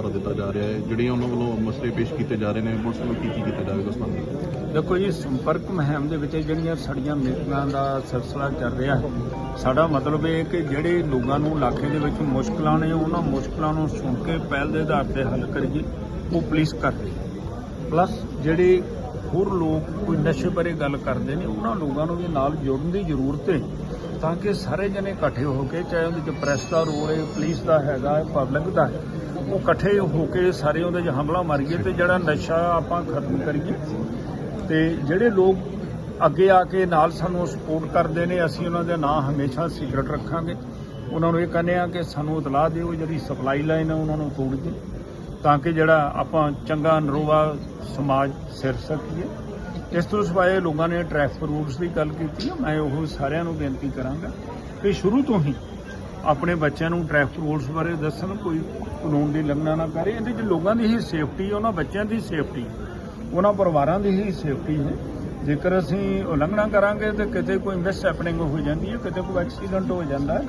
ਹੁੰਗਾਰਾ ਦਿੱਤਾ ਜਾ ਰਿਹਾ ਹੈ, ਜਿਹੜੀਆਂ ਉਹਨਾਂ ਵੱਲੋਂ ਮਸਲੇ ਪੇਸ਼ ਕੀਤੇ ਜਾ ਰਹੇ ਨੇ, ਪੁਲਿਸ ਵੱਲੋਂ ਕੀ ਕੀ ਕੀਤਾ ਜਾਵੇਗਾ ਉਸ ਸੰਬੰਧੀ ਦੇਖੋ ਜੀ, ਸੰਪਰਕ ਮੁਹਿੰਮ ਦੇ ਵਿੱਚ ਜਿਹੜੀਆਂ ਸਾਡੀਆਂ ਮੀਟਿੰਗਾਂ ਦਾ ਸਿਲਸਿਲਾ ਚੱਲ ਰਿਹਾ ਹੈ, ਸਾਡਾ ਮਤਲਬ ਇਹ ਕਿ ਜਿਹੜੇ ਲੋਕਾਂ ਨੂੰ ਇਲਾਕੇ ਦੇ ਵਿੱਚ ਮੁਸ਼ਕਲਾਂ ਨੇ, ਉਹਨਾਂ ਮੁਸ਼ਕਲਾਂ ਨੂੰ ਸੁਣ ਕੇ ਪਹਿਲ ਦੇ ਆਧਾਰ ਤੇ ਹੱਲ ਕਰੀਏ, ਉਹ ਪੁਲਿਸ ਕਰ ਰਹੀ ਹੈ। ਪਲੱਸ ਜਿਹੜੇ ਹੋਰ ਲੋਕ ਕੋਈ ਨਸ਼ੇ ਬਾਰੇ ਗੱਲ ਕਰਦੇ ਨੇ, ਉਹਨਾਂ ਲੋਕਾਂ ਨੂੰ ਵੀ ਨਾਲ ਜੋੜਨ ਦੀ ਜ਼ਰੂਰਤ ਹੈ, ਤਾਂ ਕਿ ਸਾਰੇ ਜਣੇ ਇਕੱਠੇ ਹੋ ਕੇ, ਚਾਹੇ ਉਹਦੇ ਚ ਪ੍ਰੈਸ ਦਾ ਰੋਲ ਹੈ ਪੁਲਿਸ ਦਾ ਹੈਗਾ ਪਬਲਿਕ ਦਾ ਹੈ ਉਹ ਇਕੱਠੇ ਹੋ ਕੇ ਸਾਰੇ ਉਹਦੇ 'ਚ ਹਮਲਾ ਮਾਰੀਏ ਤੇ ਜਿਹੜਾ ਨਸ਼ਾ ਆਪਾਂ ਖਤਮ ਕਰੀਏ। ਤੇ ਜਿਹੜੇ ਲੋਕ ਅੱਗੇ ਆ ਕੇ ਨਾਲ ਸਾਨੂੰ ਸਪੋਰਟ ਕਰਦੇ ਨੇ, ਅਸੀਂ ਉਹਨਾਂ ਦੇ ਨਾਂ ਹਮੇਸ਼ਾ ਸੀਕ੍ਰੇਟ ਰੱਖਾਂਗੇ। ਉਹਨਾਂ ਨੂੰ ਇਹ ਕਹਿੰਦੇ ਆ ਕਿ ਸਾਨੂੰ ਇਤਲਾਹ ਦਿਓ, ਜਿਹੜੀ ਸਪਲਾਈ ਲਾਈਨ ਹੈ ਉਹਨਾਂ ਨੂੰ ਤੋੜ ਦਿਓ ਤਾਂ ਕਿ ਜਿਹੜਾ ਆਪਾਂ ਚੰਗਾ ਨਰੋਵਾ ਸਮਾਜ ਸਿਰ ਸਕੀਏ। ਇਸ ਤੋਂ ਸਿਵਾਏ ਲੋਕਾਂ ਨੇ ਟ੍ਰੈਫਿਕ ਰੂਲਸ ਦੀ ਗੱਲ ਕੀਤੀ ਮੈਂ ਉਹ ਸਾਰਿਆਂ ਨੂੰ ਬੇਨਤੀ ਕਰਾਂਗਾ। ਕਿ ਸ਼ੁਰੂ ਤੋਂ ਹੀ ਆਪਣੇ ਬੱਚਿਆਂ ਨੂੰ ਟ੍ਰੈਫਿਕ ਰੂਲਸ ਬਾਰੇ ਦੱਸਣ, ਕੋਈ ਕਾਨੂੰਨ ਦੀ ਲੰਘਣਾ ਨਾ ਕਰੇ। ਇਹਦੇ 'ਚ ਲੋਕਾਂ ਦੀ ਹੀ ਸੇਫਟੀ ਉਹਨਾਂ ਬੱਚਿਆਂ ਦੀ ਸੇਫਟੀ ਉਹਨਾਂ ਪਰਿਵਾਰਾਂ ਦੀ ਹੀ ਸੇਫਟੀ ਹੈ। ਜੇਕਰ ਅਸੀਂ ਉਲੰਘਣਾ ਕਰਾਂਗੇ ਤੇ ਕਿਤੇ ਕੋਈ ਮਿਸ ਹੈਪਨਿੰਗ ਹੋ ਜਾਂਦੀ ਹੈ, ਕਿਤੇ ਕੋਈ ਐਕਸੀਡੈਂਟ ਹੋ ਜਾਂਦਾ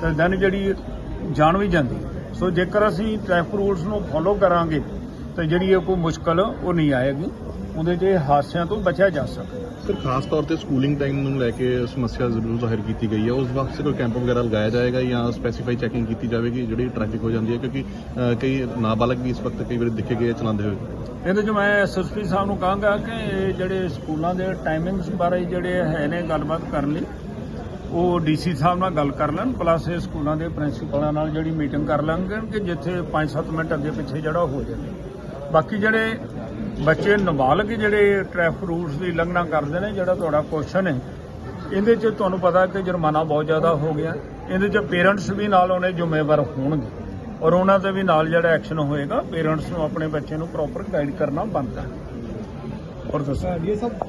ਤਾਂ ਦੈਨ ਜਿਹੜੀ ਜਾਨ ਵੀ ਜਾਂਦੀ ਸੋ ਜੇਕਰ ਅਸੀਂ ਟ੍ਰੈਫਿਕ ਰੂਲਸ ਨੂੰ ਫੋਲੋ ਕਰਾਂਗੇ, ਤਾਂ ਜਿਹੜੀ ਇਹ ਕੋਈ ਮੁਸ਼ਕਲ ਉਹ ਨਹੀਂ ਆਏਗੀ। ਉਹਦੇ 'ਚ ਹਾਦਸਿਆਂ ਤੋਂ ਬਚਿਆ ਜਾ ਸਕਦਾ ਸਰ ਖਾਸ ਤੌਰ ਤੇ ਸਕੂਲਿੰਗ ਟਾਈਮ ਨੂੰ ਲੈ ਕੇ ਸਮੱਸਿਆ ਜ਼ਰੂਰ ਜ਼ਾਹਿਰ ਕੀਤੀ ਗਈ ਹੈ। ਉਸ ਵਕਤ ਕੋਈ ਕੈਂਪ ਵਗੈਰਾ ਲਗਾਇਆ ਜਾਏਗਾ ਜਾਂ ਸਪੈਸੀਫਾਈ ਚੈਕਿੰਗ ਕੀਤੀ ਜਾਵੇਗੀ ਜਿਹੜੀ ਟ੍ਰੈਫਿਕ ਹੋ ਜਾਂਦੀ ਹੈ? ਕਿਉਂਕਿ ਕਈ ਨਾਬਾਲਗ ਵੀ ਇਸ ਵਕਤ ਕਈ ਵਾਰ ਦਿਖੇ ਗਏ ਚਲਾਉਂਦੇ ਹੋਏ। ਇਹਦੇ 'ਚ ਮੈਂ ਐਸਐਸਪੀ ਸਾਹਿਬ ਨੂੰ ਕਹਾਂਗਾ ਕਿ ਇਹ ਜਿਹੜੇ ਸਕੂਲਾਂ ਦੇ ਟਾਈਮਿੰਗਸ ਬਾਰੇ ਜਿਹੜੇ ਹੈ ਨੇ ਗੱਲਬਾਤ ਕਰਨ ਲਈ ਉਹ ਡੀਸੀ ਸਾਹਿਬ ਨਾਲ ਗੱਲ ਕਰ ਲੈਣ ਪਲੱਸ ਇਹ ਸਕੂਲਾਂ ਦੇ ਪ੍ਰਿੰਸੀਪਲਾਂ ਨਾਲ ਜਿਹੜੀ ਮੀਟਿੰਗ ਕਰ ਲੈਣਗੇ ਕਿ ਜਿੱਥੇ 5-7 ਮਿੰਟ ਅੱਗੇ ਪਿੱਛੇ ਜਿਹੜਾ ਹੋ ਜਾਵੇ। ਬਾਕੀ ਜਿਹੜੇ ਬੱਚੇ ਨਾਬਾਲਗ ਜਿਹੜੇ ਟ੍ਰੈਫਿਕ ਰੂਲਸ ਦੀ ਉਲੰਘਣਾ ਕਰਦੇ ਨੇ, ਜਿਹੜਾ ਤੁਹਾਡਾ ਕੁਐਸਚਨ ਹੈ, ਇਹਦੇ 'ਚ ਤੁਹਾਨੂੰ ਪਤਾ ਕਿ ਜੁਰਮਾਨਾ ਬਹੁਤ ਜ਼ਿਆਦਾ ਹੋ ਗਿਆ। ਇਹਦੇ 'ਚ ਪੇਰੈਂਟਸ ਵੀ ਨਾਲ ਉਹਨੇ ਜ਼ਿੰਮੇਵਾਰ ਹੋਣਗੇ ਔਰ ਉਹਨਾਂ ਤੇ ਵੀ ਨਾਲ ਜਿਹੜਾ ਐਕਸ਼ਨ ਹੋਏਗਾ ਪੇਰੈਂਟਸ ਨੂੰ ਆਪਣੇ ਬੱਚੇ ਨੂੰ ਪ੍ਰੋਪਰ ਗਾਈਡ ਕਰਨਾ ਬਣਦਾ ਔਰ ਦੱਸੋ। ਸਭ